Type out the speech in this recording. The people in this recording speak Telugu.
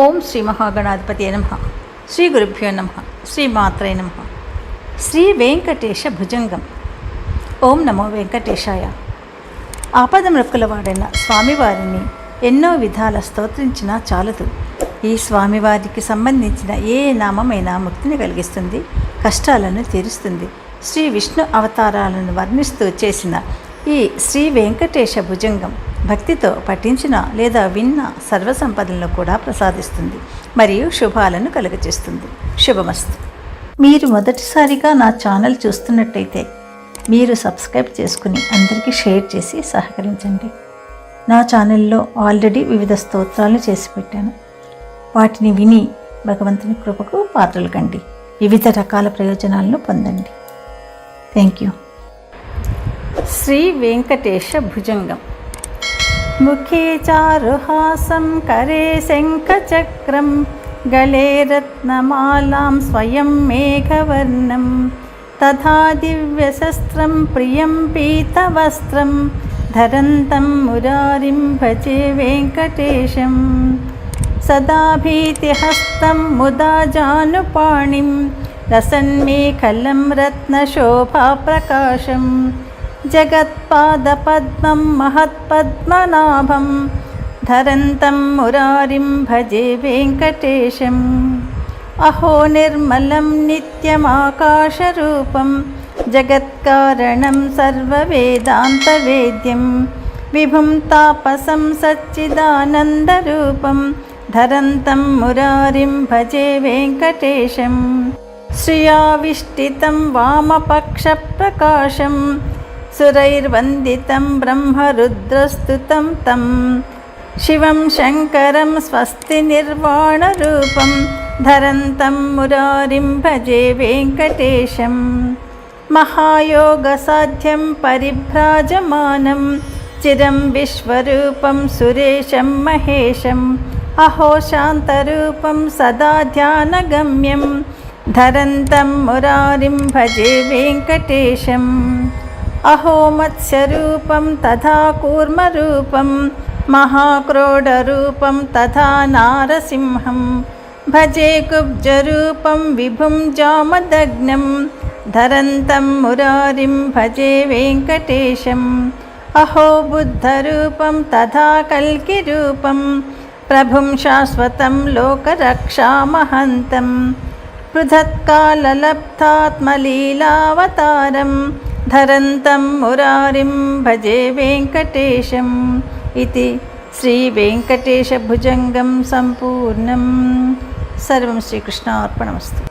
ఓం శ్రీ మహాగణాధిపతి నమ. శ్రీ గురుభ్యో నమ. శ్రీ మాత్రే నమ. శ్రీ వెంకటేశ భుజంగం. ఓం నమో వెంకటేశాయ. ఆపద మృక్కులవాడైన స్వామివారిని ఎన్నో విధాల స్తోత్రించినా చాలదు. ఈ స్వామివారికి సంబంధించిన ఏ నామమైనా ముక్తిని కలిగిస్తుంది కష్టాలను తీరుస్తుంది. శ్రీ విష్ణు అవతారాలను వర్ణిస్తూ చేసిన ఈ శ్రీ వెంకటేశ భుజంగం భక్తితో పఠించిన లేదా విన్న సర్వ సంపదలను కూడా ప్రసాదిస్తుంది మరియు శుభాలను కలుగచేస్తుంది శుభమస్తు. మీరు మొదటిసారిగా నా ఛానల్ చూస్తున్నట్టయితే మీరు సబ్స్క్రైబ్ చేసుకుని అందరికీ షేర్ చేసి సహకరించండి. నా ఛానల్లో ఆల్రెడీ వివిధ స్తోత్రాలు చేసి పెట్టాను. వాటిని విని భగవంతుని కృపకు పాత్రలు కండి. వివిధ రకాల ప్రయోజనాలను పొందండి. Thank you. శ్రీ వెంకటేశ భుజంగం. मुखे चारुहासं करे शङ्खचक्रं गले रत्नमालां स्वयं मेघवर्णं तथा दिव्यशस्त्रं प्रियं पीतवस्त्रं धरन्तं मुरारिं भजे वेङ्कटेशं। सदा भीतिहस्तं मुदा जानुपाणिं रसन्मेखलं रत्नशोभाप्रकाशम्। జగత్పాదపద్మం మహత్పద్మనాభం ధరంతం మురారిం భజే వెంకటేశం అహో నిర్మలం నిత్యమాకాశరూపం జగత్కారణం సర్వవేదాంతవేద్యం విభుం తాపసం సచ్చిదానందరూపం ధరంతం మురారిం భజే వెంకటేశం శ్రియావిష్టితం వామపక్షప్రకాశం సురైర్వందితం బ్రహ్మరుద్రస్తుతం తం శివం శంకరం స్వస్తి నిర్వాణరూపం ధరంతం మురారిం భజే వెంకటేశం మహాయోగసాధ్యం పరిభ్రాజమానం చిరం విశ్వరూపం సురేశం మహేశం అహో శాంతరూపం సదా ధ్యానగమ్యం ధరంతం మురారిం భజే వెంకటేశం अहो मत्स्यरूपं तथा कूर्मरूपं, महाक्रोडरूपं तथा नारसिंहं, भजे कुब्जरूपं विभुं जामदग्नं, धरन्तं मुरारिं भजे वेङ्कटेशम् अहो बुद्धरूपं तथा कल्किरूपं, प्रभुं शाश्वतं लोकरक्षामहन्तं पृथत्काललब्धात्मलीलावतारम् ధరంతం మురారిం భజే వెంకటేశం ఇది శ్రీవేంకటేశభుజంగం సంపూర్ణం సర్వం శ్రీకృష్ణార్పణమస్తు